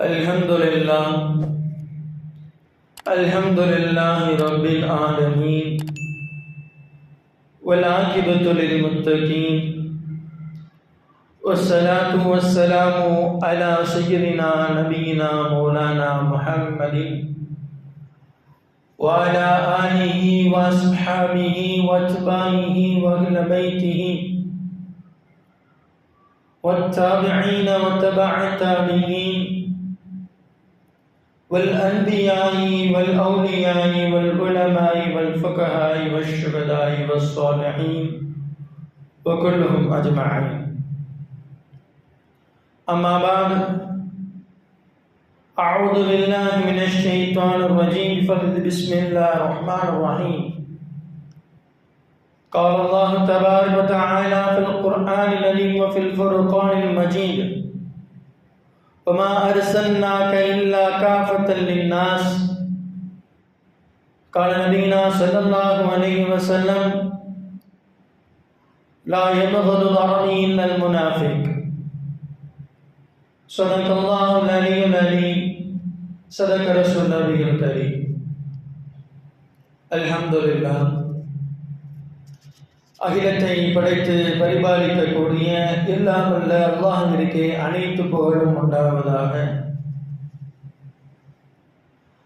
الحمد لله الحمد لله رب العالمين والعاقبه للمتقين والصلاة والسلام على سيدنا نبينا مولانا محمد وعلى آله وأصحابه وأتباعه وأهل بيته والتابعين وتبع التابعين والأنبياء والأولياء والعلماء والفقهاء والشهداء والصالحين وكلهم أجمعين. أما بعد أعوذ بالله من الشيطان الرجيم. فقد بسم الله الرحمن الرحيم. قال الله تبارك وتعالى في القرآن العليم وفي الفرقان المجيد وما أرسلناك إلا كافة للناس. قال نبينا صلى الله عليه وسلم لا يبغض العربي إلا المنافق. صدق الله العلي العليم صدق رسول النبي الكريم الحمد لله அகிலத்தை படைத்து பரிபாலிக்கக்கூடிய எல்லாம் வல்ல அல்லாஹிற்கு அனைத்து புகழும் உண்டாவதாக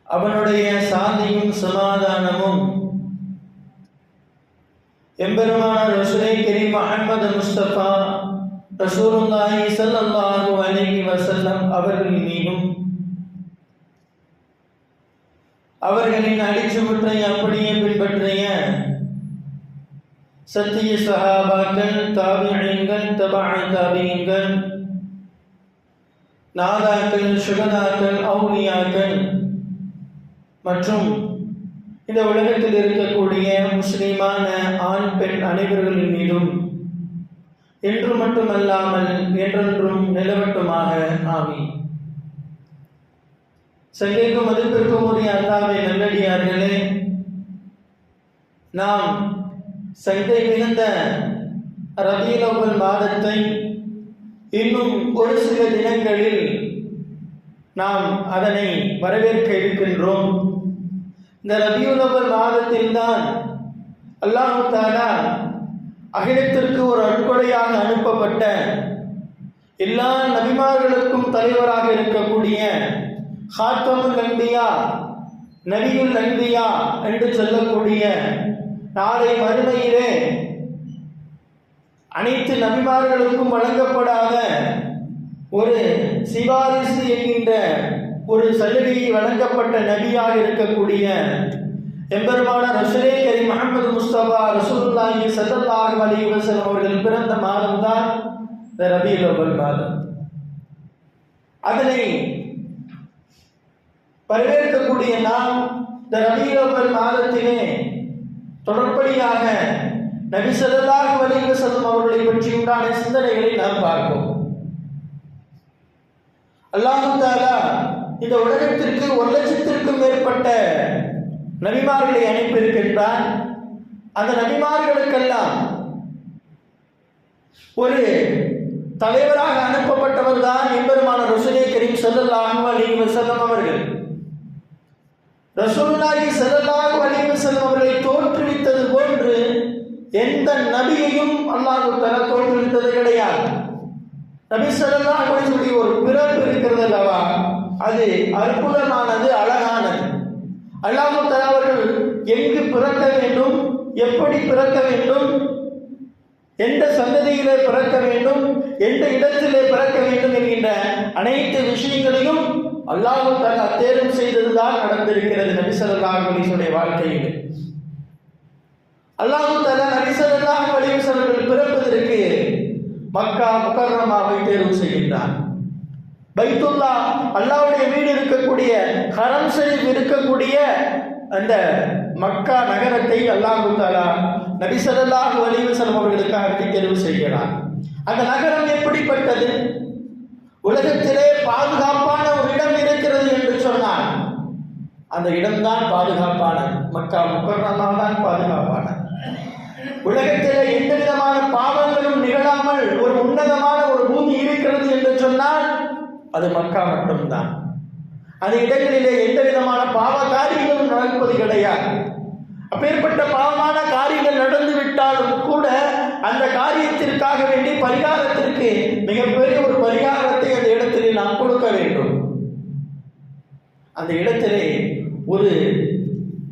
அவனுடைய சாந்தியும் சமாதானமும் எம்பெருமான ரசூலை கரீம் அஹமது முஸ்தபா ரசூலுல்லாஹி ஸல்லல்லாஹு அலைஹி வஸல்லம் அவர்கள் மீதும் அவர்களின் அடிச்சுவற்றை அப்படியே பின்பற்றிய சத்திய சஹாபாக்கள் தாபியங்கள் தபாய் தாபியங்கள் நாதாக்கள் சுகதாக்கள் அவுனியாக்கள் மற்றும் இந்த உலகத்தில் இருக்கக்கூடிய முஸ்லீமான ஆண் பெண் அனைவர்களின் மீதும் என்று மட்டுமல்லாமல் என்றென்றும் நிலவட்டுமாக. ஆமி சங்கைக்கும் மதிப்பிற்கும் உரிய அல்லாவை நல்லடியார்களே நாம் சங்கை மிகுந்த ரபியுலவல் மாதத்தை இன்னும் ஒரு சில தினங்களில் நாம் அதனை வரவேற்க இருக்கின்றோம். இந்த ரபியுலவல் மாதத்தில்தான் அல்லாஹு தாலா அகிலத்திற்கு ஒரு அன்புடையாக அனுப்பப்பட்ட எல்லா நபிமார்களுக்கும் தலைவராக இருக்கக்கூடிய ஹாத்தமுல் அன்பியா நபியுல் நந்தியா என்று சொல்லக்கூடிய நாளை மறுமையிலே அனைத்து நபிமார்களுக்கும் வழங்கப்படாத ஒரு சிபாரிசு என்கின்ற ஒரு சலுகையை வழங்கப்பட்ட நபியாக இருக்கக்கூடிய எம்பெருமான ரசூலே கரி முகமது முஸ்தபா ரசூலுல்லாஹி ஸல்லல்லாஹு அலைஹி வஸல்லம் அவர்கள் பிறந்த மாதம் தான் இந்த ரபியுல் அவ்வல் மாதம். அதனை வரவேற்கக்கூடிய நாம் இந்த ரபியுல் அவ்வல் மாதத்திலே தொடர்படியாக நபி ஸல்லல்லாஹு அலைஹி வஸல்லம் அவர்களை பற்றி உண்டான சிந்தனைகளை நாம் பார்ப்போம். அல்லாஹு தாலா இந்த உலகத்திற்கு ஒரு லட்சத்திற்கும் மேற்பட்ட நபிமார்களை அனுப்பியிருக்கின்றான். அந்த நபிமார்களுக்கெல்லாம் ஒரு தலைவராக அனுப்பப்பட்டவர் தான் எம்பெருமான ரசூலே கரீம் செல்லல்லாஹு அலைஹி வஸல்லம் அவர்கள். ரசூலுல்லாஹி செல்லல்லாஹு அலைஹி வஸல்லம் அவர்களை தோற்றுவித்தது போன்று எந்த நபியையும் அல்லாஹு தர தோற்றுவித்தது கிடையாது. நபி செல்லல்லாஹு அலைஹி சொல்லி ஒரு பிறப்பு இருக்கிறது அல்லவா? அது அற்புதமானது அழகானது. அல்லாஹு அவர்கள் எங்கு பிறக்க வேண்டும் எப்படி பிறக்க வேண்டும் எந்த சந்ததியிலே பிறக்க வேண்டும் எந்த இடத்திலே பிறக்க வேண்டும் என்கின்ற அனைத்து விஷயங்களையும் அல்லாஹு தஆலா தேர்வு செய்ததுதான் நடந்திருக்கிறது நபி ஸல்லல்லாஹு வாழ்க்கையில். அல்லாஹு தலா நபிசல்லாஹ் ஸல்லல்லாஹு பிறப்பதற்கு மக்கா முக்கர்ரமாவை தேர்வு செய்கின்றான். பைத்துல்லா அல்லாவுடைய வீடு இருக்கக்கூடிய ஹரம் ஷரீஃப் இருக்கக்கூடிய அந்த மக்கா நகரத்தை அல்லாஹு தாலா நபி ஸல்லல்லாஹு அலைஹி வஸல்லம் அவர்களுக்காக தெரிவு செய்கிறார் அந்த நகரம் எப்படிப்பட்டது? உலகத்திலே பாதுகாப்பான ஒரு இடம் இருக்கிறது என்று சொன்னார் அந்த இடம்தான் பாதுகாப்பானது. மக்கா முக்கர்ணமா தான் பாதுகாப்பானது. உலகத்திலே எந்த விதமான பாவங்களும் நிகழாமல் ஒரு உன்னதமான ஒரு பூமி இருக்கிறது என்று சொன்னால் அது மக்கா மட்டும்தான். அந்த இடங்களிலே எந்த விதமான பாவ காரியங்களும் நடப்பது கிடையாது. அப்பேற்பட்ட பாவமான காரியங்கள் நடந்து விட்டாலும் கூட அந்த காரியத்திற்காக வேண்டி பரிகாரத்திற்கு மிகப்பெரிய ஒரு பரிகாரத்தை அந்த இடத்திலே நாம் கொடுக்க வேண்டும். அந்த இடத்திலே ஒரு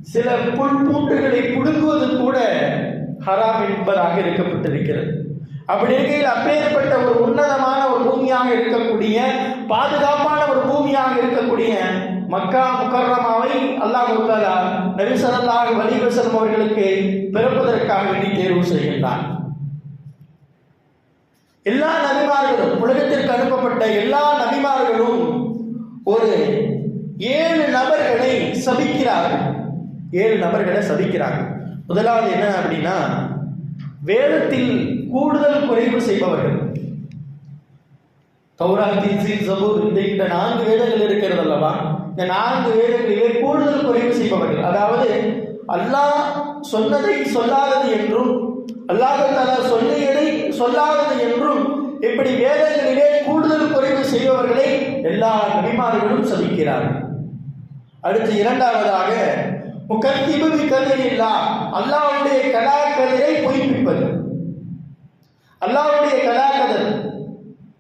சில புல் பூண்டுகளை புடுங்குவது கூட ஹராம் என்பதாக இருக்கப்பட்டிருக்கிறது. அப்படி இருக்கையில் அப்பேற்பட்ட ஒரு உன்னதமான ஒரு பூமியாக இருக்கக்கூடிய பாதுகாப்பான ஒரு பூமியாக இருக்கக்கூடிய மக்கா முக்கர்ரமாவை அல்லாஹ் தாலா நபி வலிவசனம் அவர்களுக்கு பிறப்பதற்காக வேண்டி தேர்வு செய்கின்றான். எல்லா நபிமார்களும் உலகத்திற்கு அனுப்பப்பட்ட எல்லா நபிமார்களும் ஒரு ஏழு நபர்களை சபிக்கிறார்கள். ஏழு நபர்களை சபிக்கிறார்கள். முதலாவது என்ன அப்படின்னா வேதத்தில் கூடுதல் குறைவு செய்பவர்கள். கௌரா இன்சீல் ஜபூர் இந்த இந்த நான்கு வேதங்கள் இருக்கிறது அல்லவா இந்த நான்கு வேதங்களிலே கூடுதல் குறைவு செய்பவர்கள். அதாவது அல்லாஹ் சொன்னதை சொல்லாதது என்றும் அல்லாஹ் தலா சொல்லியதை சொல்லாதது என்றும் இப்படி வேதங்களிலே கூடுதல் குறைவு செய்பவர்களை எல்லா நபிமார்களும் சபிக்கிறார்கள். அடுத்து இரண்டாவதாக முக்கத்திபு கதிரில்லா அல்லாஹ்வுடைய கலாக்கதிரை பொய்ப்பிப்பது. அல்லாவுடைய கலாக்கதிர்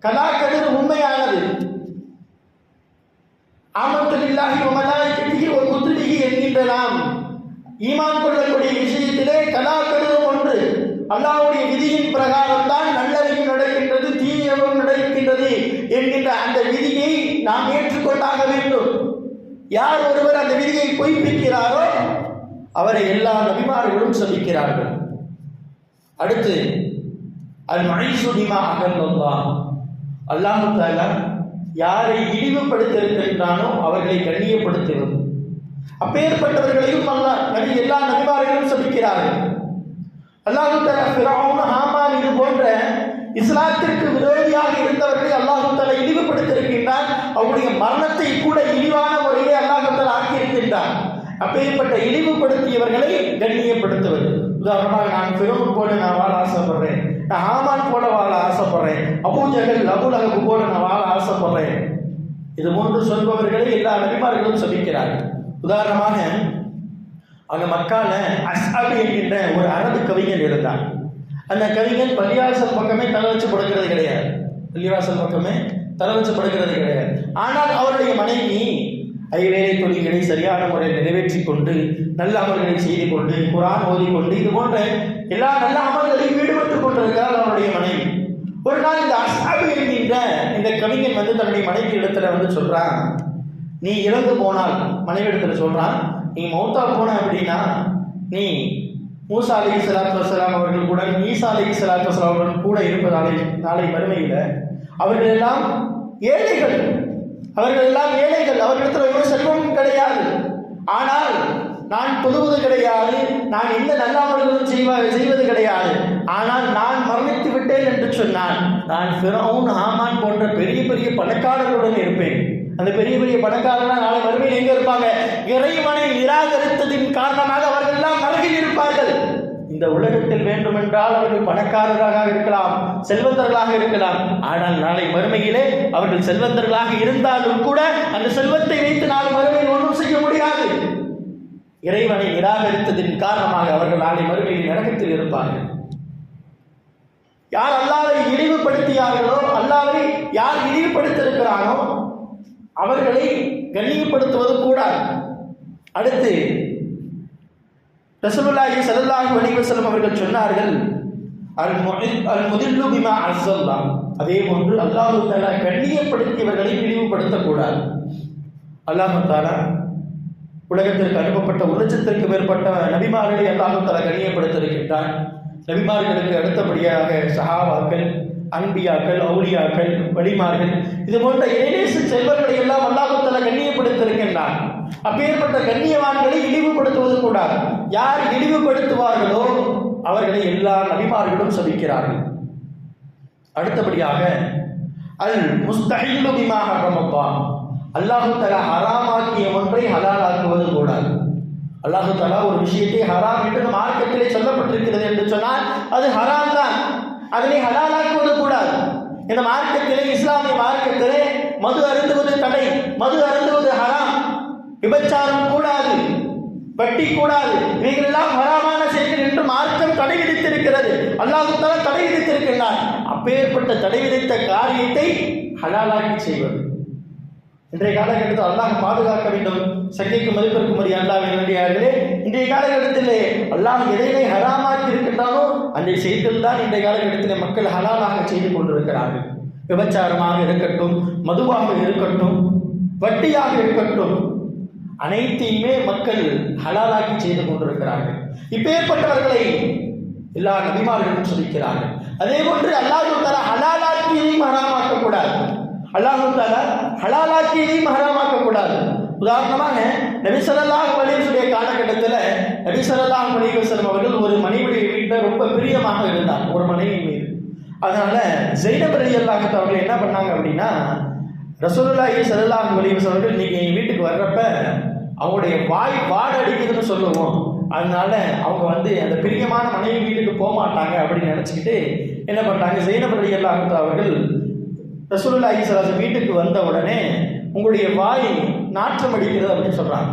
கலாக்கதிர் உண்மையானது. ஆமத்துலில்லாஹி வமலாயிகத்திஹி ஒரு குத்துபிஹி என்கின்ற நாம் ஈமான் கொள்ளக்கூடிய விஷயத்திலே கலாக்கதிர் ஒன்று. அல்லாவுடைய விதியின் பிரகாரம் தான் நல்லதையும் நடக்கின்றது தீயவும் நடக்கின்றது என்கின்ற அந்த விதியை நாம் ஏற்றுக்கொண்டாக வேண்டும். யார் ஒருவர் அந்த விதியை பொய்ப்பிக்கிறாரோ அவரை எல்லா நபிமார்களும் சபிக்கிறார்கள் அடுத்து அல் நிமா அகல்லா அல்லாஹு தாலா யாரை இழிவுபடுத்த இருக்கின்றானோ அவர்களை கண்ணியப்படுத்துவது அப்பேற்பட்டவர்களையும் அல்லாஹ் நபி எல்லா நபிமார்களும் சபிக்கிறார்கள். அல்லாஹு தாலா ஃபிரௌன் ஆமான் இது போன்ற இஸ்லாத்திற்கு விரோதியாக இருந்தவர்களை அல்லாஹு தாலா இழிவுபடுத்தியிருக்கின்றான் அவருடைய மரணத்தை கூட இழிவான முறையிலே அல்லாஹு தாலா ஆக்கியிருக்கின்றார். அப்பேற்பட்ட இழிவுபடுத்தியவர்களை கண்ணியப்படுத்துவது. உதாரணமாக நான் ஃபிரௌன் போல நான் வாழ ஆசைப்படுறேன். நான் ஆமான் போல வாழ ஆசைப்படுறேன். அபூஜகல் அபுலகபு போல நான் வாழ ஆசைப்படுறேன். இது போன்று சொல்பவர்களை எல்லா நபிமார்களும் சொல்லிக்கிறார் உதாரணமாக அங்க மக்கால அஸ்ஹாபி என்கின்ற ஒரு அரபு கவிஞர் இருந்தான் அந்த கவிஞன் பள்ளிவாசல் பக்கமே தலை வச்சு படுக்கிறது கிடையாது. பள்ளிவாசல் பக்கமே தலை வச்சு படுக்கிறது கிடையாது. ஆனால் அவருடைய மனைவி ஐவேலை தொழில்களை சரியான முறையில் நிறைவேற்றி கொண்டு நல்ல அமல்களை செய்து கொண்டு குரான் ஓதிக்கொண்டு இது போன்ற எல்லா நல்ல அமல்களையும் ஈடுபட்டுக் கொண்டிருக்கிறார் அவருடைய மனைவி ஒரு நாள் இந்த அஸ்ஹாபி என்கின்ற இந்த கவிஞன் வந்து தன்னுடைய மனைவி இடத்துல வந்து சொல்றான். நீ இறந்து போனால் மனைவி இடத்துல சொல்றான் நீ மௌத்தா போன அப்படின்னா நீ மூசா அலி சலாத்து வசலாம் அவர்கள் கூட ஈசா அலி சலாத்து வசலாம் அவர்கள் கூட இருப்பதாலே நாளை மறுமையில் அவர்கள் எல்லாம் ஏழைகள். அவர்கள் எல்லாம் ஏழைகள். அவர்களிடத்தில் ஒரு செல்வமும் கிடையாது. ஆனால் நான் தொழுவது கிடையாது நான் எந்த நல்லாமல்களும் செய்வ செய்வது கிடையாது. ஆனால் நான் மரணித்து விட்டேன் என்று சொன்னான் நான் ஃபிரௌன் ஹாமான் போன்ற பெரிய பெரிய பணக்காரர்களுடன் இருப்பேன். அந்த பெரிய பெரிய பணக்காரர்கள் நாளை மறுமையில் எங்கே இருப்பாங்க? இறைவனை நிராகரித்ததின் காரணமாக அவர்கள் எல்லாம் நரகில் இருப்பார்கள். இந்த உலகத்தில் வேண்டுமென்றால் அவர்கள் பணக்காரராக இருக்கலாம் செல்வந்தர்களாக இருக்கலாம். ஆனால் நாளை மறுமையிலே அவர்கள் செல்வந்தர்களாக இருந்தாலும் கூட அந்த செல்வத்தை வைத்து நாளை மறுமையில் ஒன்றும் செய்ய முடியாது. இறைவனை நிராகரித்ததின் காரணமாக அவர்கள் நாளை மறுமையில் நரகத்தில் இருப்பார்கள். யார் அல்லாவை இழிவுபடுத்தியார்களோ அல்லாவை யார் இழிவுபடுத்திருக்கிறானோ அவர்களை கண்ணியப்படுத்துவது கூட. அடுத்து ரசமுல்லாஹி ஸல்லல்லாஹு வலிவசலம் அவர்கள் சொன்னார்கள் அல் முதில்லு பிமா அதே போன்று அல்லாஹு கண்ணியப்படுத்தியவர்களை இழிவுபடுத்தக்கூடாது. அல்லாஹு தாலா உலகத்திற்கு அனுப்பப்பட்ட ஒரு லட்சத்திற்கு மேற்பட்ட நபிமார்களை அல்லாஹ் தஆலா கணியப்படுத்திருக்கின்றான் நபிமார்களுக்கு அடுத்தபடியாக சஹாபாக்கள் அன்பியாக்கள் அவுலியாக்கள் வழிமார்கள் இது போன்ற இணைநேச செல்வர்களை எல்லாம் அல்லாஹுத்தல கண்ணியப்படுத்திருக்கின்றான் அப்பேற்பட்ட கண்ணியவான்களை இழிவுபடுத்துவது கூடாது. யார் இழிவுபடுத்துவார்களோ அவர்களை எல்லா நபிமார்களும் சபிக்கிறார்கள். அடுத்தபடியாக அல் முஸ்தஹில்லு பிமா ஹரமல்லா அல்லாஹு தலா ஹராமாக்கிய ஒன்றை ஹலாலாக்குவது அல்லாஹு தலா ஒரு விஷயத்தை ஹராம் என்று மார்க்கத்திலே சொல்லப்பட்டிருக்கிறது என்று சொன்னால் அது ஹராம் தான். அதனை ஹலாலாக்குவது கூடாது. இந்த மார்க்கத்திலே இஸ்லாமிய மார்க்கத்திலே மது அருந்துவது தடை. மது அருந்துவது ஹராம். விபச்சாரம் கூடாது. வட்டி கூடாது. இவைகளெல்லாம் ஹராமான செயல்கள் என்று மார்க்கம் தடை விதித்திருக்கிறது. அல்லாஹு தாலா தடை விதித்திருக்கிறார் அப்பேற்பட்ட தடை விதித்த காரியத்தை ஹலாலாக்கி செய்வது. இன்றைய காலகட்டத்தில் அல்லாஹ் பாதுகாக்க வேண்டும். சக்திக்கு மதிப்பிற்கும்படி அல்லாஹ் வேண்டியார்களே இன்றைய காலகட்டத்திலே அல்லாஹ் எதைனை ஹராமாக்கி இருக்கின்றானோ அந்த செய்திகள் தான் இன்றைய காலகட்டத்திலே மக்கள் ஹலாலாக செய்து கொண்டிருக்கிறார்கள். விபச்சாரமாக இருக்கட்டும் மதுவாக இருக்கட்டும் வட்டியாக இருக்கட்டும் அனைத்தையுமே மக்கள் ஹலாலாக்கி செய்து கொண்டிருக்கிறார்கள். இப்பேற்பட்டவர்களை எல்லா நபிமார்களும் சொல்லிக்கிறார்கள். அதே போன்று அல்லாஹு ஹலாலாக்கியையும் ஹராமாக்கக்கூடாது ஹராமாக்க கூடாது அல்லாஹு ஹலாலாக்கியதையும் ஹராமாக்க கூடாது உதாரணமாக நபி வலிவசுடைய காலகட்டத்தில் நபி ஸல்லல்லாஹு அவர்கள் ஒரு மனைவியுடைய வீட்டில் ரொம்ப பிரியமாக இருந்தார் ஒரு மனைவி மீது. அதனால ஜெயினப் ரலியல்லாஹு அவர்கள் என்ன பண்ணாங்க அப்படின்னா ரசூலுல்லாஹி ஸல்லல்லாஹு அலைஹி வஸல்லம் அவர்கள் இன்னைக்கு எங்கள் வீட்டுக்கு வர்றப்ப அவங்களுடைய வாய் வாட அடிக்குதுன்னு சொல்லுவோம். அதனால அவங்க வந்து அந்த பிரியமான மனைவி வீட்டுக்கு போக மாட்டாங்க அப்படின்னு நினச்சிக்கிட்டு என்ன பண்ணுறாங்க ஜெயினப் ரலியல்லாஹு அவர்கள் ரசூலுல்லாஹி ஸல்லல்லாஹு வீட்டுக்கு வந்த உடனே உங்களுடைய வாய் நாற்றம் அடிக்கிறது அப்படின்னு சொல்றாங்க.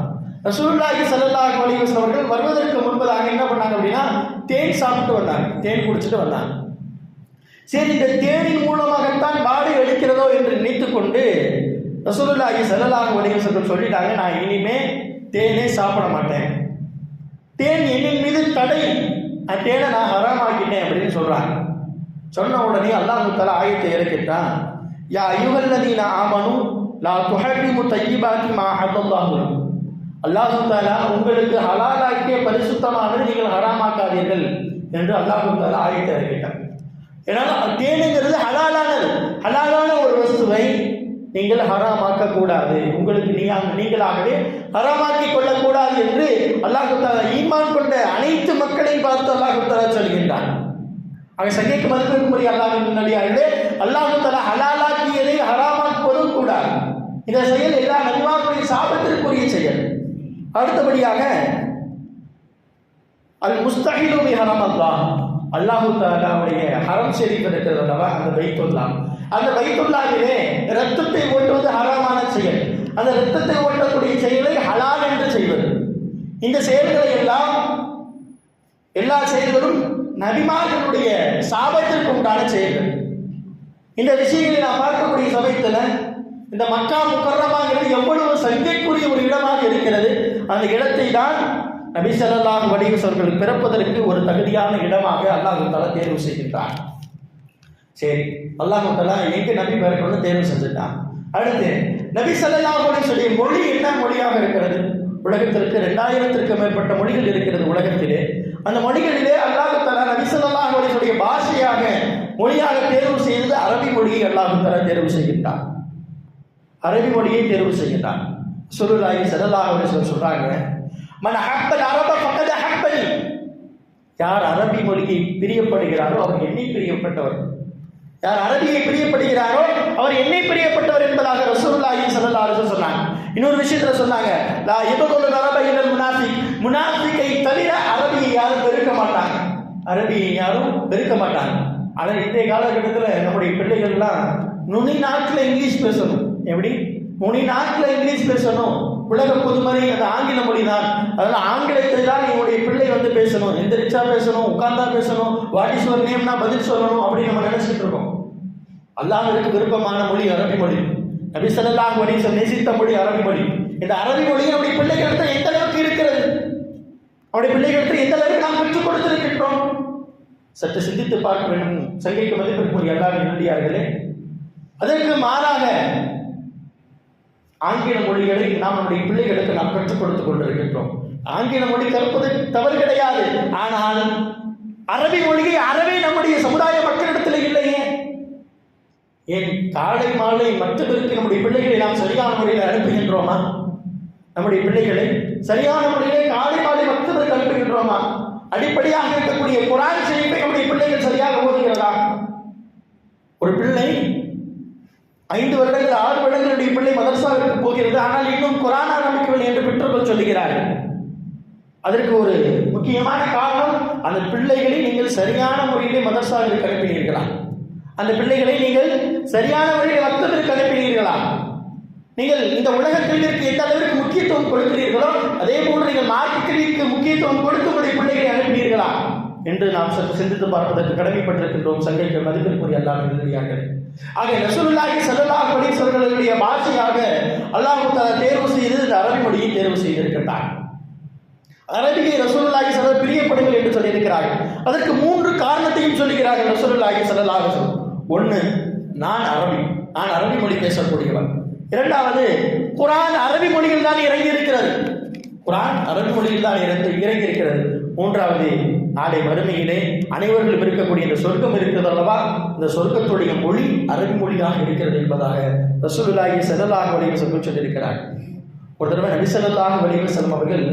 ரசூலுல்லாஹி ஸல்லல்லாஹு அலைஹி வஸல்லம் அவர்கள் வருவதற்கு முன்பதாக என்ன பண்ணாங்க அப்படின்னா தேன் சாப்பிட்டு வந்தாங்க. தேன் குடிச்சிட்டு வந்தாங்க. சரி இந்த தேனின் மூலமாகத்தான் வாடை அடிக்கிறதோ என்று நினைத்து கொண்டு ரசூலுல்லாஹி ஸல்லல்லாஹு அலைஹி வஸல்லம் சொல்லிட்டாங்க நான் இனிமே தேனே சாப்பிட மாட்டேன். தேன் என்னின் மீது தடை. அந்த தேனை நான் ஹராமாக்கிட்டேன் அப்படின்னு சொல்றாங்க. சொன்ன உடனே அல்லாஹ் தஆலா ஆயத்தை இறக்கிட்டான். யா அய்யுஹல்லதீன ஆமனு லா துஹர்ரிமு தய்யிபாத்தி மா ஹல்லல்லாஹு லக்கும் அல்லாஹு தாலா உங்களுக்கு ஹலாலாக்கிய பரிசுத்தமானது நீங்கள் ஹராமாக்காதீர்கள் என்று அல்லாஹு தாலா ஆயத்தை அறிவிட்டார் ஏன்னா தேனுங்கிறது ஹலாலானது. ஹலாலான ஒரு வஸ்துவை நீங்கள் ஹராமாக்க கூடாது உங்களுக்கு நீங்க நீங்களாகவே ஹராமாக்கி கொள்ளக்கூடாது என்று அல்லாஹு தாலா ஈமான் கொண்ட அனைத்து மக்களையும் பார்த்து அல்லாஹு தாலா சொல்கின்றான். அவை சங்கைக்கு மதிப்பிற்கும்படி அல்லாஹின் முன்னாடியார்களே அல்லாஹு தலா ஹலாலாக்கியதை ஹராமாக்குவதும் கூடாது. இந்த செயல் எல்லா நன்மாக்களின் சாபத்திற்குரிய செயல். அடுத்தபடியாக அது முஸ்தகிலு ஹரம் அல்லா அல்லாஹு தாலாவுடைய ஹரம் ஷெரீஃப் இருக்கிறது அல்லவா? அந்த பைத்துல்லா அந்த பைத்துல்லாவிலே ரத்தத்தை ஓட்டுவது ஹராமான செயல். அந்த ரத்தத்தை ஓட்டக்கூடிய செயலை ஹலால் என்று செய்வது. இந்த செயல்களை எல்லாம் எல்லா செயல்களும் நபிமார்களுடைய சாபத்திற்கு உண்டான செயல்கள். இந்த விஷயங்களை நாம் பார்க்கக்கூடிய சமயத்தில் இந்த மக்கா முக்கரமாகிறது எவ்வளவு சங்கைக்குரிய ஒரு இடமாக இருக்கிறது. அந்த இடத்தை தான் நபி ஸல்லல்லாஹு அலைஹி பிறப்பதற்கு ஒரு தகுதியான இடமாக அல்லாஹ் தஆலா தேர்வு செய்கின்றான். சரி அல்லாஹ் தலா எங்கே நபி பிறக்கணும்னு தேர்வு செஞ்சுட்டான். அடுத்து நபி ஸல்லல்லாஹு அலைஹி வஸல்லம் மொழி என்ன மொழியாக இருக்கிறது? உலகத்திற்கு ரெண்டாயிரத்திற்கு மேற்பட்ட மொழிகள் இருக்கிறது உலகத்திலே. அந்த மொழிகளிலே அல்லாஹ் தஆலா நபி ஸல்லல்லாஹு பாஷையாக மொழியாக தேர்வு செய்தது அரபி மொழியை அல்லாஹ் தேர்வு செய்கின்றான். அரபி மொழியை தேர்வு செய்கின்றான். சொல்லுலாகி சதல்லாஹ் அவர்கள் சொல்றாங்க மன ஹப்பல் அரப ஃபக்கத் ஹப்பல் யார் அரபி மொழியை பிரியப்படுகிறாரோ அவர் என்னை பிரியப்பட்டவர். யார் அரபியை பிரியப்படுகிறாரோ அவர் என்னை பிரியப்பட்டவர் என்பதாக ரசூலுல்லாஹி ஸல்லல்லாஹு அலைஹி சொன்னாங்க. இன்னொரு விஷயத்துல சொன்னாங்க லா இபகுல் அரப இல்லல் முனாஃபிக். முனாஃபிக்கை தவிர மாட்டாங்க. அரபி யாரும் வெறுக்க மாட்டாங்க. ஆனால் இன்றைய காலகட்டத்தில் நம்முடைய பிள்ளைகள்லாம் நுனி நாட்டில் இங்கிலீஷ் பேசணும். எப்படி? நுனி நாட்டில் இங்கிலீஷ் பேசணும். உலக பொதுமறை அது ஆங்கில மொழி தான் அதனால ஆங்கிலத்தை தான் என்னுடைய பிள்ளை வந்து பேசணும். எந்திரிச்சா பேசணும் உட்கார்ந்தா பேசணும் வாட் இஸ் யுவர் நேம்னா பதில் சொல்லணும் அப்படின்னு நம்ம நினைச்சிட்டு இருக்கோம். அல்லாஹருக்கு விருப்பமான மொழி அரபி மொழி. நபி ஸல்லல்லாஹு அலைஹி நேசித்த மொழி அரபி மொழி. இந்த அரபி மொழியை நம்முடைய பிள்ளைகள் எந்த அளவுக்கு இருக்கு? அவருடைய பிள்ளைகளுக்கு எந்த அளவுக்கு நாம் பெற்றுக் கொடுத்திருக்கின்றோம்? சற்று சிந்தித்து பார்க்க வேண்டும். சங்கைக்கு மதிப்பிற்குரிய எல்லாரும் நன்றியார்களே. அதற்கு மாறாக ஆங்கில மொழிகளை நாம் நம்முடைய பிள்ளைகளுக்கு நாம் கற்றுக் கொடுத்துக் கொண்டிருக்கின்றோம். ஆங்கில மொழி கற்பது தவறு கிடையாது. ஆனால் அரபி மொழியை அறவே நம்முடைய சமுதாய மக்களிடத்தில் இல்லையே. ஏன் காலை மாலை மற்றவருக்கு நம்முடைய பிள்ளைகளை நாம் சரியான முறையில் அனுப்புகின்றோமா? நம்முடைய பிள்ளைகளை சரியான முறையிலே காலை மாலை மற்றவருக்கு அடிப்படையாக இருக்கக்கூடிய குரான் செய்தியை நம்முடைய பிள்ளைகள் சரியாக ஓதுகிறதா? ஒரு பிள்ளை ஐந்து வருடங்கள் ஆறு வருடங்களுடைய பிள்ளை மதரசாவிற்கு போகிறது ஆனால் இன்னும் குரான் ஆரம்பிக்கவில்லை என்று பெற்றோர்கள் சொல்லுகிறார்கள். அதற்கு ஒரு முக்கியமான காரணம் அந்த பிள்ளைகளை நீங்கள் சரியான முறையிலே மதரசாவிற்கு அனுப்பினீர்களா? அந்த பிள்ளைகளை நீங்கள் சரியான முறையில் வர்த்தத்திற்கு அனுப்பினீர்களா? நீங்கள் இந்த உலக கல்விக்கு எந்த அளவிற்கு முக்கியத்துவம் கொடுக்கிறீர்களோ அதே போன்று நீங்கள் மார்க்க கல்விக்கு முக்கியத்துவம் கொடுத்து உங்களுடைய பிள்ளைகளை அனுப்பினீர்களா? என்று நாம் சற்று சிந்தித்து பார்ப்பதற்கு கடமைப்பட்டிருக்கின்றோம் சங்கைக்கு மதிப்பிற்குரிய அல்லாஹ் நல்லடியார்களே ஆக ரசூலுல்லாஹி ஸல்லல்லாஹு அலைஹி வஸல்லுடைய பாஷையாக அல்லாஹ் தஆலா தேர்வு செய்து இந்த அரபி மொழியை தேர்வு செய்திருக்கிறார் அரபியை ரசூலுல்லாஹி ஸல்லல்லாஹு பிரியப்படுங்கள் என்று சொல்லியிருக்கிறார்கள். அதற்கு மூன்று காரணத்தையும் சொல்லுகிறார்கள் ரசூலுல்லாஹி ஸல்லல்லாஹு அலைஹி வஸல்லம். ஒன்று நான் அரபி. நான் அரபி மொழி பேசக்கூடியவன். இரண்டாவது குரான் அரபி மொழியில் தான் இறங்கி இருக்கிறது குரான் அரபி மொழியில் தான் இறந்து இறங்கி இருக்கிறது மூன்றாவது நாளை மறுமையிலே அனைவர்களும் இருக்கக்கூடிய இந்த சொர்க்கம் இருக்கிறது அல்லவா? இந்த சொர்க்கத்துடைய மொழி அரபி மொழியாக இருக்கிறது என்பதாக ரசூலுல்லாஹி ஸல்லல்லாஹு அலைஹி வஸல்லம் சொல்லியிருக்கிறார். ஒரு தடவை நபி ஸல்லல்லாஹு அலைஹி வஸல்லம் அவர்கள்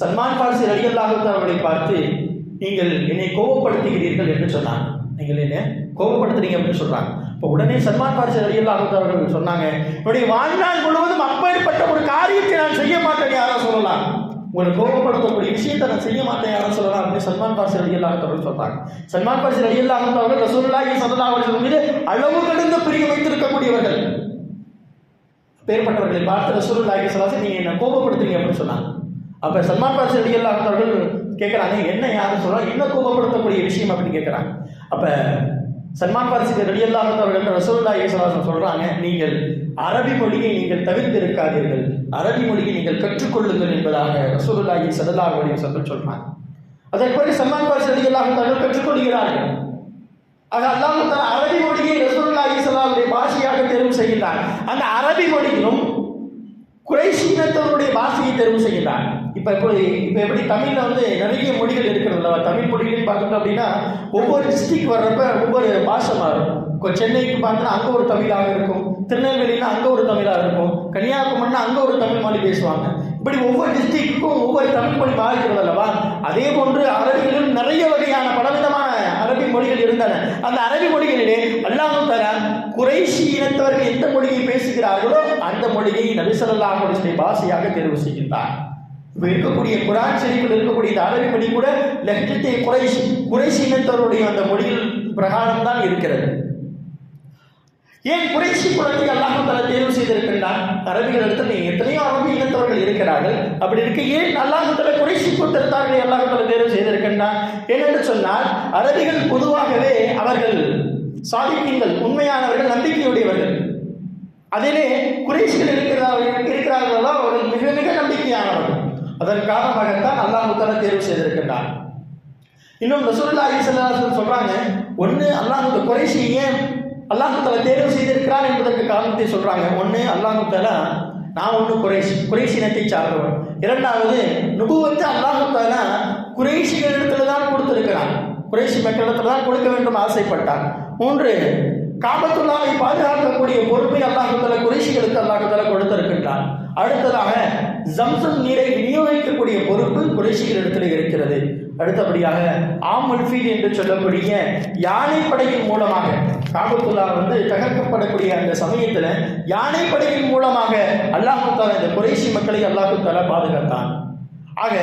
சல்மான் பார்சி ரலியல்லாஹு அவர்களை பார்த்து நீங்கள் என்னை கோபப்படுத்துகிறீர்கள் என்று சொன்னாங்க. நீங்கள் என்ன கோபப்படுத்துறீங்க அப்படின்னு சொல்றாங்க. இப்போ உடனே சல்மான் பார்சி ரலியல்லாஹு தஆலா அவர்கள் சொன்னாங்க. என்னுடைய வாழ்நாள் முழுவதும் அப்பேற்பட்ட ஒரு காரியத்தை நான் செய்ய மாட்டேன் யாரும் சொல்லலாம். உங்களை கோபப்படுத்தக்கூடிய விஷயத்தை நான் செய்ய மாட்டேன் யாரும் சொல்லலாம் அப்படின்னு சல்மான் பார்சி ரலியல்லாஹு தஆலா அவர்கள் சொன்னாங்க. சல்மான் பார்சி ரலியல்லாஹு தஆலா அவர்கள் ரசூலுல்லாஹி அவர்கள் அலைஹி மீது அளவு கடந்த பிரியம் வைத்திருக்கக்கூடியவர்கள். பேர்பட்டவர்களை பார்த்து ரசூலுல்லாஹி ஸல்லல்லாஹு நீங்கள் என்ன கோபப்படுத்துறீங்க அப்படின்னு சொன்னாங்க. அப்போ சல்மான் பாசி ரலியல்லாஹு அவர்கள் கேட்குறாங்க என்ன யாரும் சொல்கிறாங்க என்ன கோபப்படுத்தக்கூடிய விஷயம்? அப்படின்னு கேட்குறாங்க. அப்போ சல்மான் பாரிசி ரலியல்லாஹு அவர்கள் ரசோல்லா ஸல்லல்லாஹு சொல்றாங்க நீங்கள் அரபி மொழியை நீங்கள் தவிர்த்திருக்காதீர்கள். அரபி மொழியை நீங்கள் கற்றுக்கொள்ளுங்கள் என்பதாக ரசூலுல்லாஹி ஸல்லல்லாஹு அலைஹி சொல்ல சொல்றாங்க. அதற்கு பிறகு சல்மான் பாரிசி ரலியல்லாஹு அவர்கள் கற்றுக்கொள்கிறார்கள். ஆக அல்லாஹ் அரபி மொழியை ரசோல்லா ஸல்லல்லாஹு பாஷையாக தேர்வு செய்கிறார் அந்த அரபி மொழியிலும் குறைசீனத்தவருடைய பாஷையை தேர்வு செய்கிறார் இப்போ எப்படி இப்போ எப்படி தமிழில் வந்து நிறைய மொழிகள் இருக்கிறது தமிழ் மொழிகளையும் பார்க்கணும் அப்படின்னா ஒவ்வொரு டிஸ்ட்ரிக்ட் வர்றப்ப ஒவ்வொரு பாஷை மாறும். இப்போ சென்னைக்கு பார்த்தோன்னா அங்கே ஒரு தமிழாக இருக்கும். திருநெல்வேலினா அங்கே ஒரு தமிழாக இருக்கும். கன்னியாகுமரினா அங்கே ஒரு தமிழ் மொழி பேசுவாங்க. இப்படி ஒவ்வொரு டிஸ்ட்ரிக்ட்டுக்கும் ஒவ்வொரு தமிழ் மொழி மாறுகிறது அல்லவா? அதே போன்று அரபிகளும் நிறைய வகையான பலவிதமான அரபி மொழிகள் இருந்தன. அந்த அரபி மொழிகளிலே அல்லாமல் தர குறைஷி இனத்தவர்கள் எந்த மொழியை பேசுகிறார்களோ அந்த மொழியை நபிசல்லாஹ் பாஷையாக தேர்வு செய்கின்றார் இப்போ இருக்கக்கூடிய குரான் ஷெரீஃபில் இருக்கக்கூடிய இந்த அரபி கூட லஹ்ஜத்தை குறைஷ் குறைசி இனத்தவருடைய அந்த மொழியில் பிரகாரம் தான் இருக்கிறது. ஏன் குறைசி குலத்தை அல்லாஹ் தஆலா தேர்வு செய்திருக்கின்றான்? அரபிகள் இடத்துல எத்தனையோ அரபி இனத்தவர்கள் இருக்கிறார்கள். அப்படி இருக்க ஏன் அல்லாஹ் தஆலா குறைசி கூட்டத்தார்களை அல்லாஹ் தஆலா தேர்வு செய்திருக்கின்றான்? ஏனென்று சொன்னால் அரபிகள் பொதுவாகவே அவர்கள் சாதிக்கீங்கள் உண்மையானவர்கள் நம்பிக்கையுடையவர்கள். அதிலே குறைசிகள் இருக்கிறார்கள் இருக்கிறார்களோ அவர்கள் மிக மிக நம்பிக்கையானவர்கள். அதன் காரணமாகத்தான் அல்லாஹ் தஆலா தேர்வு செய்திருக்கின்றான். இன்னும் ரசூல்லா ஈசல்லாசன் சொல்றாங்க ஒன்று அல்லாஹ் இந்த குறைசி ஏன் அல்லாஹு தேர்வு செய்திருக்கிறான் என்பதற்கு காரணத்தை சொல்றாங்க. ஒன்று அல்லாஹு நான் ஒன்று குறைசி குறைஷ் இனத்தை சார்ந்தவன். இரண்டாவது நுபுவத்தை அல்லாஹு தஆலா குறைஷிகளிடத்துல தான் கொடுத்திருக்கிறான். குறைஷி மக்களிடத்துல தான் கொடுக்க வேண்டும் ஆசைப்பட்டான். மூன்று காபத்துள்ளாவை பாதுகாக்கக்கூடிய பொறுப்பை அல்லாஹு தஆலா குறைஷிகளுக்கு அல்லாஹு தஆலா கொடுத்திருக்கின்றான். அடுத்ததாக ஜம்சம் நீரை விநியோகிக்கக்கூடிய பொறுப்பு குறைஷிகளிடத்தில் இருக்கிறது. அடுத்தபடியாக ஆமுல்ஃபீல் என்று சொல்லக்கூடிய யானைப்படையின் மூலமாக காபத்துல்லா வந்து தகர்க்கப்படக்கூடிய அந்த சமயத்தில் யானைப்படையின் மூலமாக அல்லாஹு தாலா இந்த குறைஷி மக்களை அல்லாஹு தாலா பாதுகாத்தான். ஆக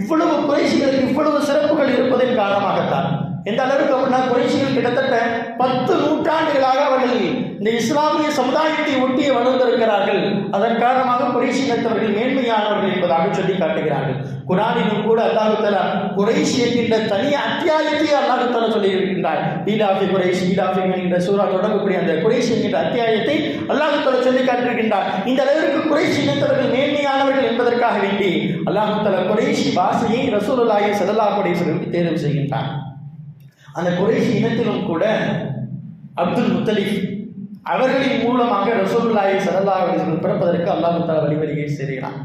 இவ்வளவு குறைசிகளுக்கு இவ்வளவு சிறப்புகள் இருப்பதன் காரணமாகத்தான். எந்த அளவுக்கு அப்படின்னா குறைஷிகள் கிட்டத்தட்ட பத்து நூற்றாண்டுகளாக அவர்கள் இந்த இஸ்லாமிய சமுதாயத்தை ஒட்டியே வளர்ந்திருக்கிறார்கள். அதன் காரணமாக குறைஷி இனத்தவர்கள் மேன்மையானவர்கள் என்பதாக சொல்லி காட்டுகிறார்கள். குரானிலும் கூட அல்லாஹுத்தலா தலா என்கின்ற தனி அத்தியாயத்தை அல்லாஹுத்தலா சொல்லியிருக்கின்றார். சொல்லி இருக்கின்றார் ஈடாஃபி குறைஷி என்கின்ற சூறா தொடங்கக்கூடிய அந்த குறைசி என்கின்ற அத்தியாயத்தை அல்லாஹுத்தலா சொல்லி காட்டிருக்கின்றார் இந்த அளவிற்கு குறைஷி இனத்தவர்கள் மேன்மையானவர்கள் என்பதற்காக வேண்டி அல்லாஹுத்தலா குறைசி வாசையை பாஷையை ரசூலுல்லாஹி ஸல்லல்லாஹு தேர்வு செய்கின்றார். அந்த குறைசி இனத்திலும் கூட அப்துல் முத்தலிஃப் அவர்களின் மூலமாக ரசூலுல்லாஹி ஸல்லல்லாஹு அலைஹி பிறப்பதற்கு அல்லாஹ் தஆலா வழிவகையை செய்கிறான்.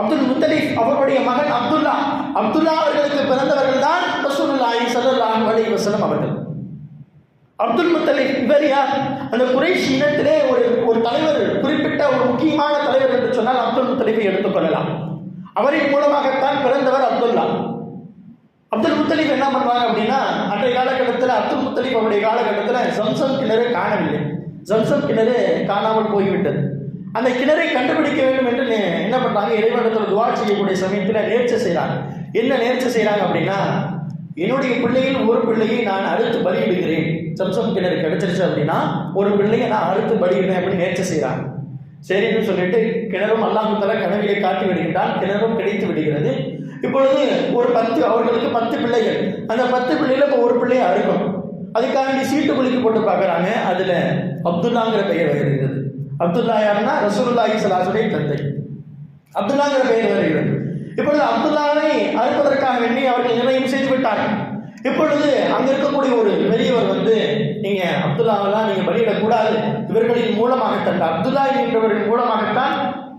அப்துல் முத்தலிஃப் அவருடைய மகன் அப்துல்லா. அப்துல்லா அவர்களுக்கு பிறந்தவர்கள் தான் ரசூலுல்லாஹி ஸல்லல்லாஹு அலைஹி வஸல்லம் அவர்கள். அப்துல் முத்தலிஃப் இவர் யார்? அந்த குறைஷ் இனத்திலே ஒரு ஒரு தலைவர் குறிப்பிட்ட ஒரு முக்கியமான தலைவர் என்று சொன்னால் அப்துல் முத்தலிஃபை எடுத்துக்கொள்ளலாம் அவரின் மூலமாகத்தான் பிறந்தவர் அப்துல்லா. அப்துல் முத்தலிப் என்ன பண்றாங்க அப்படின்னா அன்றைய காலகட்டத்தில் அப்துல் முத்தலிப் அவருடைய காலகட்டத்தில் சம்சம் கிணறு காணவில்லை. ஜம்சம் கிணறு காணாமல் போய்விட்டது. அந்த கிணறை கண்டுபிடிக்க வேண்டும் என்று என்ன பண்ணுறாங்க இறைவனத்தில் துவா செய்யக்கூடிய சமயத்தில் நேர்ச்சி செய்கிறாங்க என்ன நேர்ச்சி செய்கிறாங்க அப்படின்னா என்னுடைய பிள்ளையில் ஒரு பிள்ளையை நான் அறுத்து பலியிடுகிறேன். சம்சம் கிணறு கிடைச்சிருச்சு அப்படின்னா ஒரு பிள்ளையை நான் அறுத்து பலியிடுவேன் அப்படின்னு நேர்ச்சி செய்கிறாங்க சரின்னு சொல்லிட்டு கிணறும் அல்லாஹுத்தல கனவிலே காட்டி விடுகின்றான். கிணறும் கிடைத்து விடுகிறது. இப்பொழுது ஒரு பத்து அவர்களுக்கு பத்து பிள்ளைகள். அந்த பத்து பிள்ளையில இப்போ ஒரு பிள்ளையை அறுக்கும் அதுக்காண்டி சீட்டு குலுக்கி போட்டு பார்க்குறாங்க. அதில் அப்துல்லாங்கிற பெயர் வருகிறது. அப்துல்லா யாருன்னா? ரசூலுல்லாஹி ஸல்லல்லாஹு தந்தை. அப்துல்லாங்கிற பெயர் வருகிறது. இப்பொழுது அப்துல்லாவை அறுப்பதற்காக வேண்டி அவர்கள் நிர்ணயம் செய்து விட்டார்கள். இப்பொழுது அங்க இருக்கக்கூடிய ஒரு பெரியவர் வந்து நீங்க அப்துல்லாவெல்லாம் நீங்க பலியிடக்கூடாது. இவர்களின் மூலமாகத்தான் அப்துல்லா என்றவரின் மூலமாகத்தான்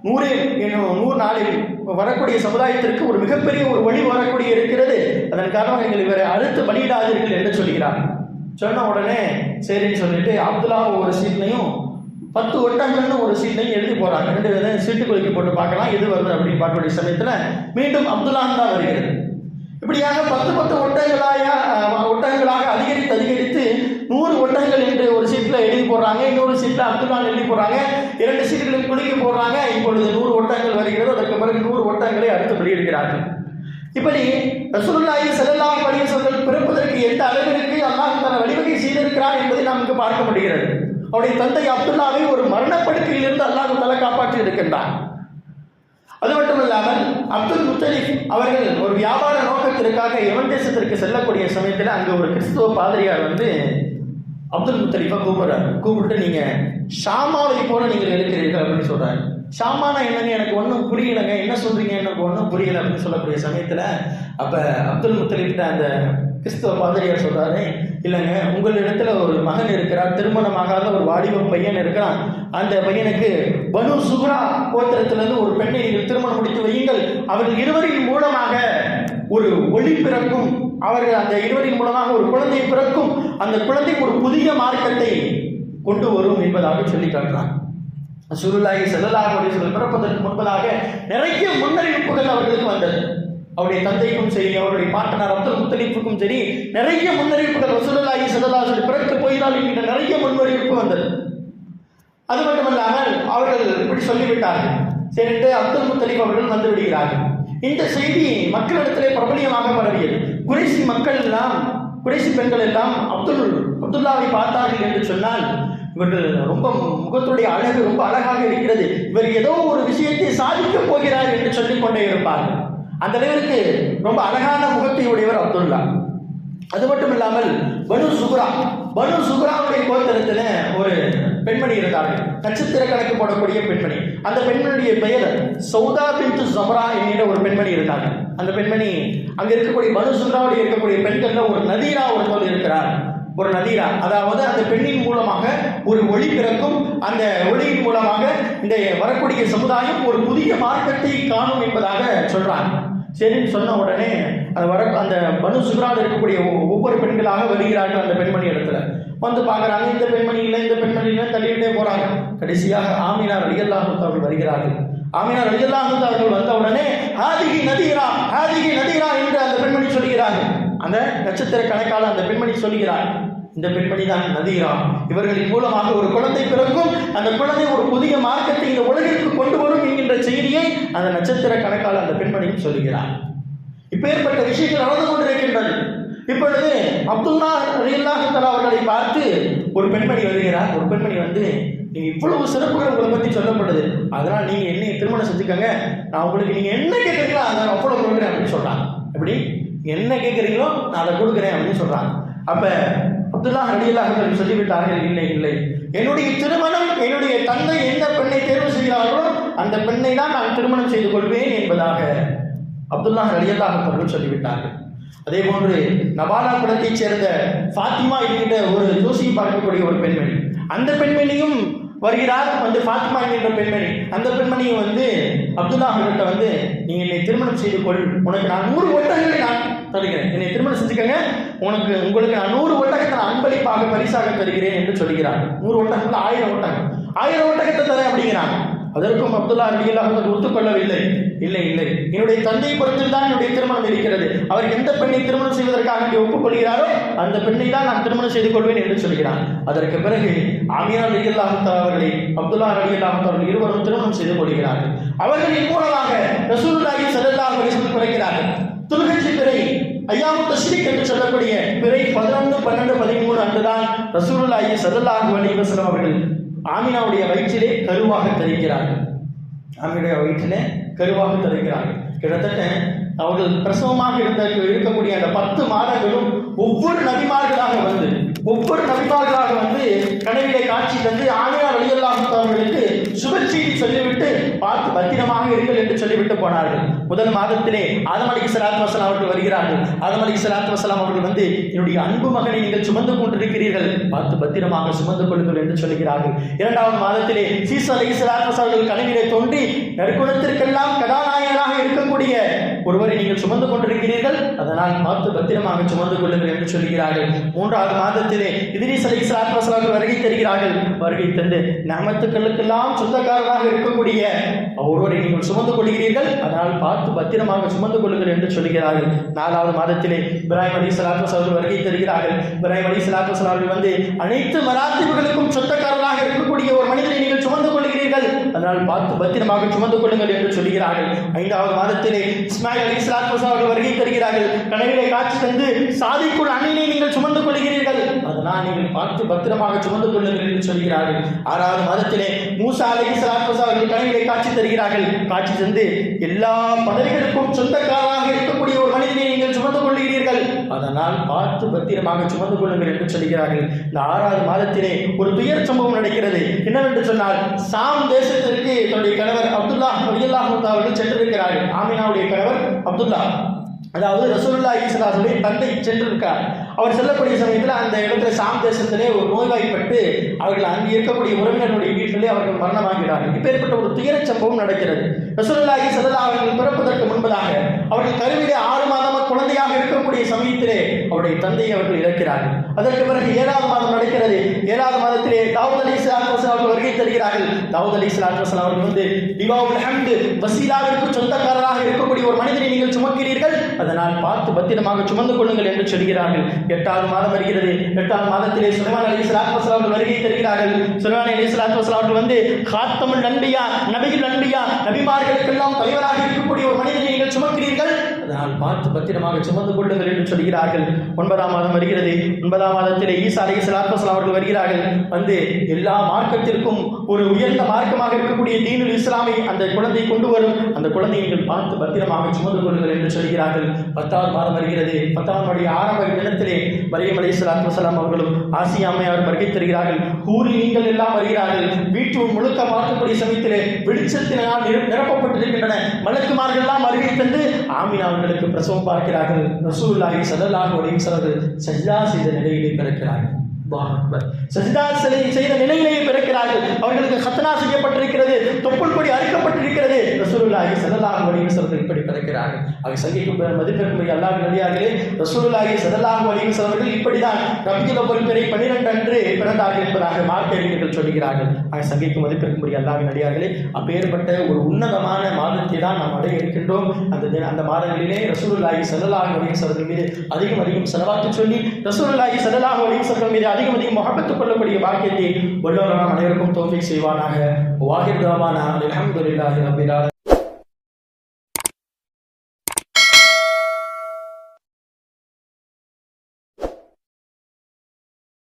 நூறு என்னும் நூறு நாளில் வரக்கூடிய சமுதாயத்திற்கு ஒரு மிகப்பெரிய ஒரு வழி வரக்கூடிய இருக்கிறது. அதன் காரணமாக நீங்கள் இவரை அறுத்து பலியிடாதீர்கள் என்று சொல்கிறார். சொன்ன உடனே சரின்னு சொல்லிட்டு அப்துல்லா ஒரு சீட்லையும் பத்து ஒட்டங்கள்னு ஒரு சீட்லையும் எழுதி போறாங்க ரெண்டு பேரும் சீட்டு குலுக்கி போட்டு பார்க்கலாம் எது வருது அப்படின்னு பார்க்கக்கூடிய சமயத்தில் மீண்டும் அப்துல்லான் தான் வருகிறது. இப்படியாக பத்து பத்து ஒட்டங்களாக அஹ், ஒட்டகங்களாக அதிகரித்து அதிகரித்து நூறு ஒட்டகங்கள் என்று ஒரு சீட்டில் எழுதி போடுறாங்க. இன்னொரு சீட்டில் அப்துல்லான் எழுதி போடுறாங்க. இரண்டு சீட்டுகளுக்கு குலுக்கி போடுறாங்க. இப்பொழுது நூறு ஒட்டகங்கள் வருகிறது. அதற்கு பிறகு நூறு ஒட்டகங்களை அடுத்து வெளியிடுகிறார்கள். இப்படி ரசூலுல்லாஹி ஸல்லல்லாஹு அலைஹி வஸல்லம் பிறப்பதற்கு எந்த அளவிற்கு அல்லாஹ் தன வழிவகை செய்திருக்கிறார் என்பதை நாம் இங்கு பார்க்க முடிகிறது. அவருடைய தந்தை அப்துல்லாவை ஒரு மரணப்படுக்கையிலிருந்து அல்லாஹ் தலை காப்பாற்றி இருக்கின்றான். அது மட்டும் இல்லாமல் அப்துல் முத்தலிப் அவர்கள் ஒரு வியாபார நோக்கத்திற்காக எவன் தேசத்திற்கு செல்லக்கூடிய சமயத்தில் அங்கே ஒரு கிறிஸ்துவ பாதிரியார் வந்து அப்துல் முத்தலிஃபை கூப்பிடுறாரு. கூப்பிட்டு நீங்கள் ஷாமாவை போல நீங்கள் இருக்கிறீர்கள் அப்படின்னு சொல்றாரு. ஷாமானா என்னங்க எனக்கு ஒன்றும் புரியலைங்க. என்ன சொல்றீங்க? எனக்கு ஒன்றும் புரியலை அப்படின்னு சொல்லக்கூடிய சமயத்தில் அப்போ அப்துல் முத்தலிப்ட அந்த கிறிஸ்துவ பாதிரியார் சொல்றாரு இல்லைங்க உங்களிடத்துல ஒரு மகன் இருக்கிறார் திருமணமாகாத ஒரு வாலிப பையன் இருக்கிறான். அந்த பையனுக்கு பனு சுக்ரா கோத்திரத்திலிருந்து ஒரு பெண்ணை நீங்கள் திருமணம் முடித்து வையுங்கள். அவர்கள் இருவரின் மூலமாக ஒரு ஒளி பிறக்கும். அவர்கள் அந்த இருவரின் மூலமாக ஒரு குழந்தை பிறக்கும். அந்த குழந்தை ஒரு புதிய மார்க்கத்தை கொண்டு வரும் என்பதாக சொல்லி காட்டுறான். சுருளாகி செல்லலாக பிறப்பதற்கு முன்பதாக நிறைய முன்னறிவிப்புகள் அவர்களுக்கு வந்தது. அவருடைய தந்தைக்கும் சரி அவருடைய பாட்டனார் அப்துல் முத்தலிப்புக்கும் சரி நிறைய முன்னறிவிப்புகள் ரசூலுல்லாஹி ஸல்லல்லாஹு சொல்லி பிறக்க போயினால் என்கிற நிறைய முன்னறிவிப்பு வந்தது. அது மட்டுமல்லாமல் அவர்கள் இப்படி சொல்லிவிட்டார்கள். சரிட்டு அப்துல் முத்தலிப் அவர்கள் வந்து விடுகிறார்கள். இந்த செய்தி மக்களிடத்திலே பிரபலியமாக பரவியது. குறைசி மக்கள் எல்லாம் குறைசி பெண்கள் எல்லாம் அப்துல் அப்துல்லாவை பார்த்தார்கள் என்று சொன்னால் இவர்கள் ரொம்ப முகத்துடைய அழகு ரொம்ப அழகாக இருக்கிறது. இவர் ஏதோ ஒரு விஷயத்தை சாதிக்கப் போகிறார் என்று சொல்லிக் கொண்டே இருப்பார்கள் அந்த அளவிற்கு ரொம்ப அழகான முகத்தை உடையவர் அப்துல்லா. அது மட்டும் இல்லாமல் பனு சுகுரா பனு சுகுராவுடைய கோத்திரத்தில் ஒரு பெண்மணி இருந்தார்கள். நட்சத்திர கணக்கு போடக்கூடிய பெண்மணி. அந்த பெண்மணியுடைய பெயர் சௌதா பிந்து ஜமரா என்கிற ஒரு பெண்மணி இருந்தாங்க அந்த பெண்மணி அங்கே இருக்கக்கூடிய பனு சுகுராவுடைய இருக்கக்கூடிய பெண்கள்ல ஒரு நதீரா ஒருத்தர் இருக்கிறார். ஒரு நதீரா அதாவது அந்த பெண்ணின் மூலமாக ஒரு ஒளி பிறக்கும். அந்த ஒளியின் மூலமாக இந்த வரக்கூடிய சமுதாயம் ஒரு புதிய மார்க்கத்தை காணும் என்பதாக சொல்றாங்க. சரின்னு சொன்ன உடனே அது வர அந்த மனு சுக்ரால் இருக்கக்கூடிய ஒவ்வொரு பெண்களாக வருகிறார்கள் அந்த பெண்மணி இடத்துல. வந்து பார்க்குறாங்க இந்த பெண்மணி இல்லை இந்த பெண்மணி இல்லை தள்ளிக்கிட்டே போகிறாங்க கடைசியாக ஆமினா ரலியல்லாஹு அவர்கள் வருகிறார்கள். ஆமினா ரலியல்லாஹு அவர்கள் வந்த உடனே ஹாதிகி நதிகிறா ஹாதிகி நதிகிறா என்று அந்த பெண்மணி சொல்கிறார்கள். அந்த நட்சத்திர கணக்கால் அந்த பெண்மணி சொல்கிறார் இந்த பெண்மணி தான் நதீரா இவர்களின் மூலமாக ஒரு குழந்தை பிறக்கும். அந்த குழந்தை ஒரு புதிய மார்க்கத்தை இந்த உலகிற்கு கொண்டு வரும் என்கின்ற செய்தியை அந்த நட்சத்திர கணக்கால் அந்த பெண்மணியும் சொல்கிறார் இப்பேற்பட்ட விஷயங்கள் நடந்து கொண்டிருக்கின்றது. இப்பொழுது அப்துல்லா ரலியல்லாஹு அவர்களை பார்த்து ஒரு பெண்மணி வருகிறார். ஒரு பெண்மணி வந்து நீங்க இவ்வளவு சிறப்புகள் உங்களை பத்தி சொல்லப்படுது அதனால் நீங்க என்னை திருமணம் செஞ்சுக்கோங்க. நான் உங்களுக்கு நீங்க என்ன கேட்குறீங்களோ அதை நான் அவ்வளவு கொடுக்குறேன் அப்படின்னு சொல்றாங்க. எப்படி? என்ன கேட்குறீங்களோ நான் அதை கொடுக்குறேன் அப்படின்னு சொல்கிறாங்க அப்போ அப்துல்லா ரலியல்லாஹு அவர்கள் சொல்லிவிட்டார்கள் இல்லை இல்லை. என்னுடைய திருமணம் என்னுடைய தந்தை எந்த பெண்ணை தேர்வு செய்கிறார்களோ அந்த பெண்ணை தான் நான் திருமணம் செய்து கொள்வேன் என்பதாக அப்துல்லா ரலியல்லாஹு அவர்கள் சொல்லிவிட்டார்கள். அதே போன்று நபாலா குலத்தைச் சேர்ந்த ஃபாத்திமா என்கின்ற ஒரு ஜோசியம் பார்க்கக்கூடிய ஒரு பெண்மணி. அந்த பெண்மணியும் வருகிறார். வந்து ஃபாத்திமா என்கின்ற பெண்மணி. அந்த பெண்மணியும் வந்து அப்துல்லா அவர்கிட்ட வந்து நீங்கள் என்னை திருமணம் செய்து கொள். உனக்கு நான் நூறு ஒட்டகங்களை நான் தருகிறேன். என்னை திருமணம் செஞ்சுக்கங்க. உனக்கு உங்களுக்கு நான் நூறு ஒட்டகத்தை நான் அன்பளிப்பாக பரிசாக தருகிறேன் என்று சொல்கிறார் நூறு ஒட்டகத்தில் ஆயிரம் ஒட்டகம். ஆயிரம் ஒட்டகத்தை தரேன் அப்படிங்கிறாங்க. அதற்கும் அப்துல்லா ரலியல்லாஹு ஒத்துக்கொள்ளவில்லை இல்லை இல்லை. என்னுடைய தந்தை பொறுத்தில் தான் என்னுடைய திருமணம் இருக்கிறது. அவர் எந்த பெண்ணை திருமணம் செய்வதற்காக வேண்டி ஒப்புக்கொள்கிறாரோ அந்த பெண்ணை தான் நான் திருமணம் செய்து கொள்வேன் என்று சொல்கிறான் அதற்கு பிறகு அமியா ரலியல்லாஹு அவர்களை அப்துல்லா ரலியல்லாஹு அவர்கள் இருவரும் திருமணம் செய்து கொள்கிறார்கள். அவர்களின் மூலமாக ரசூலுல்லாஹி ஸல்லல்லாஹு அலைஹி வஸல்லம் பிறக்கிறார்கள். துல்ஹஜ் பிறை ஐயாமு தஸ்ரீக் என்று சொல்லக்கூடிய பிறை பதினொன்று பன்னெண்டு பதிமூணு அன்றுதான் ரசூலுல்லாஹி சல்லல்லாஹு அலைஹி வஸல்லம் அவர்கள் ஆமினாவுடைய வயிற்றிலே கருவாக தெரிகிறார்கள் ஆமினுடைய வயிற்றிலே கருவாக தெரிகிறார்கள் கிட்டத்தட்ட அவர்கள் பிரசவமாக இருந்த இருக்கக்கூடிய அந்த பத்து மாதங்களும் ஒவ்வொரு நபிமார்களாக வந்து ஒவ்வொரு நபிமார்களாக வந்து கனவிலே காட்சி தந்து ஆமினா வழியெல்லாம் அவர்களுக்கு சுப செய்தி சொல்லிவிட்டு பார்த்து பத்திரமாக இருங்கள் என்று சொல்லிவிட்டு போனார்கள். முதல் மாதத்திலே ஆதம் அலி சலாத் வசலாம் அவர்கள் வருகிறார்கள். ஆதம் அலி சலாத் வசலாம் அவர்கள் வந்து என்னுடைய அன்பு மகனை நீங்கள் சுமந்து கொண்டிருக்கிறீர்கள். பார்த்து பத்திரமாக சுமந்து கொள்ளுங்கள் என்று சொல்கிறார்கள் இரண்டாவது மாதத்திலே சீச அலி சலாத் வசலாம் அவர்கள் கனவிலே தோன்றி நற்குணத்திற்கெல்லாம் கதாநாயகனாக இருக்கக்கூடிய ஒருவரை நீங்கள் சுமந்து கொண்டிருக்கிறீர்கள் அதனால் பார்த்து பத்திரமாக சுமந்து கொள்ளுங்கள் என்று சொல்கிறார்கள் மூன்றாவது மாதத்திலே இதிரிஸ் அலி சலாத் வருகை தருகிறார்கள். வருகை தந்து நமத்துக்களுக்கெல்லாம் சொந்தக்காரராக இருக்கக்கூடிய ஒருவரை நீங்கள் சுமந்து கொள்கிறீர்கள் அதனால் பார்த்து பத்திரமாக சுமந்து கொள்ளுங்கள் என்று சொல்கிறார்கள் நாலாவது மாதத்திலே இப்ராஹிம் அலி சலாத்து வருகை தருகிறார்கள். இப்ராஹிம் அலி சலாத்து வந்து அனைத்து மராத்திபுகளுக்கும் சொந்தக்காரராக இருக்கக்கூடிய ஒரு மனிதனை நீங்கள் சுமந்து கொள்கிறீர்கள் அதனால் பார்த்து பத்திரமாக சுமந்து கொள்ளுங்கள் என்று சொல்கிறார்கள் ஐந்தாவது மாதத்திலே இஸ்மாயில் அலி சலாத்து அவர்கள் வருகை தருகிறார்கள். கனவிலே காட்சி தந்து சாதிக்குள் அணிலை நீங்கள் சுமந்து கொள்கிறீர்கள். அதனால் நீங்கள் பார்த்து பத்திரமாக சுமந்து கொள்ளுங்கள் என்று சொல்கிறார்கள். ஆறாவது மாதத்திலே மூசா அலி இஸ்லாத் அவர்கள் கனவிலே காட்சி தருகிறார்கள். காட்சி தந்து எல்லா பதவிகளுக்கும் சொந்தக்காராக இருக்கக்கூடிய ஒரு மனிதனை நீங்கள் சுமந்து கொள்கிறீர்கள். அதனால் பார்த்து பத்திரமாக சுமந்து கொள்ளுங்கள் என்று சொல்கிறார்கள் இந்த ஆறாவது மாதத்திலே ஒரு துயர் சம்பவம் நடக்கிறது. என்னவென்று சொன்னால் சாம் தேசத்திற்கு தன்னுடைய கணவர் அப்துல்லா அப்துல்லா அவர்கள் சென்றிருக்கிறார்கள். ஆமினாவுடைய கணவர் அப்துல்லா அதாவது ரசூல்லா ஈஸ்வராசுடைய தந்தை சென்றிருக்கார். அவர் செல்லக்கூடிய சமயத்தில் அந்த இடத்துல சாம் தேசத்திலே ஒரு நோய்வாய்ப்பட்டு அவர்கள் அங்கு இருக்கக்கூடிய உறவினருடைய வீட்டிலே அவர்கள் மரணமாகிறார்கள். இப்பேற்பட்ட ஒரு துயரச் சம்பவம் நடக்கிறது. ரசூலுல்லாஹி ஸல்லல்லாஹு அவர்கள் பிறப்பதற்கு முன்பதாக அவர்கள் கருவிலே ஆறு மாதம் குழந்தையாக இருக்கக்கூடிய சமயத்திலே அவருடைய தந்தையை அவர்கள் இழக்கிறார்கள் அதற்கு பிறகு ஏழாவது மாதம் நடக்கிறது. ஏழாவது மாதத்திலே தாவூத் அலி இஸ்லாம் அவர்கள் வருகை தருகிறார்கள். தாவூத் அலி இஸ்லாம் அவர்கள் வந்து திவாவுல் ஹம்து வசீலாவிற்கு சொந்தக்காரராக இருக்கக்கூடிய ஒரு மனிதனை நீங்கள் சுமக்கிறீர்கள்? அதனால் பார்த்து பத்திரமாக சுமந்து கொள்ளுங்கள் என்று சொல்கிறார்கள். எட்டாவது மாதம் வருகிறது. எட்டாவது மாதத்திலே சுலைமான் அலி சலாத்து அவர்கள் வருகை தருகிறார்கள். சுலைமான் அலி சலாத்து அவர்கள் வந்து காத்தமுல் நன்பியா நபிகள் நன்பியா நபிமார்களுக்கெல்லாம் தலைவராக இருக்கக்கூடிய ஒரு மனிதனை நீங்கள் சுமக்கிறீர்கள். அதனால் பார்த்து பத்திரமாக சுமந்து கொள்ளுங்கள் என்று சொல்கிறார்கள். ஒன்பதாம் மாதம் வருகிறது. ஒன்பதாம் மாதத்திலே ஈசா அலை சலாத்து அவர்கள் வருகிறார்கள். வந்து எல்லா மார்க்கத்திற்கும் ஒரு உயர்ந்த மார்க்கமாக இருக்கக்கூடிய தீனுல் இஸ்லாமை அந்த குழந்தை கொண்டு வரும். அந்த குழந்தையை நீங்கள் பார்த்து பத்திரமாக சுமந்து கொள்ளுங்கள் என்று சொல்கிறார்கள். பத்தாவது மாதம் வருகிறது. பத்தாம் மணி ஆரம்ப தினத்திலே மரியம் அலை சலாத்து வசலாம் அவர்களும் ஆசிய அம்மையார் வருகை தருகிறார்கள். கூறி நீங்கள் எல்லாம் வருகிறார்கள். வீட்டு முழுக்க பார்க்கக்கூடிய சமயத்திலே வெளிச்சத்தினால் நிரப்பப்பட்டு நிரப்பப்பட்டிருக்கின்றன மலக்குமார்கள் எல்லாம் வருகை தந்து ஆமினா அவர்களுக்கு பிரசவம் பார்க்கிறார்கள். ரசூலுல்லாஹி ஸல்லல்லாஹு அலைஹி வஸல்லம் செய்த நிலையிலே பிறக்கிறார்கள். சஜ்தா சிலை செய்த நிலையிலேயே பிறக்கிறார்கள். அவர்களுக்கு ஹத்தனா செய்யப்பட்டிருக்கிறது தொப்புள் கொடி அறுக்கப்பட்டிருக்கிறது. ரசூலுல்லாஹி ஸல்லல்லாஹு அலைஹி வஸல்லம் இப்படி பிறக்கிறார்கள். அவர் சங்கிக்கும் மதிப்பிற்குரிய அல்லாஹ் நடிகார்களே ரசூலுல்லாஹி ஸல்லல்லாஹு அலைஹி வஸல்லம் இப்படிதான் ரபியுல் அவ்வல் பிறை 12 அன்று பிறந்தார்கள் என்பதாக மார்க்கறிஞர்கள் சொல்கிறார்கள். அவர் சங்கிக்கும் மதிப்பிற்குரிய அல்லாஹ் நடிகார்களே அப்பேற்பட்ட ஒரு உன்னதமான மாதத்தை தான் நாம் அடைய இருக்கின்றோம். அந்த அந்த மாதங்களிலே ரசூலுல்லாஹி ஸல்லல்லாஹு அலைஹி வஸல்லம் மீது அதிகம் அதிகம் செலவாத்து சொல்லி ரசூலுல்லாஹி ஸல்லல்லாஹு அலைஹி வஸல்லம் மீது அதிகம் அதிகம் முகப்பத்துக் கொள்ளக்கூடிய பாக்கியத்தை வல்லவராம் அனைவருக்கும் தோஃபிக் செய்வானாக. வாஹிர் தாவானா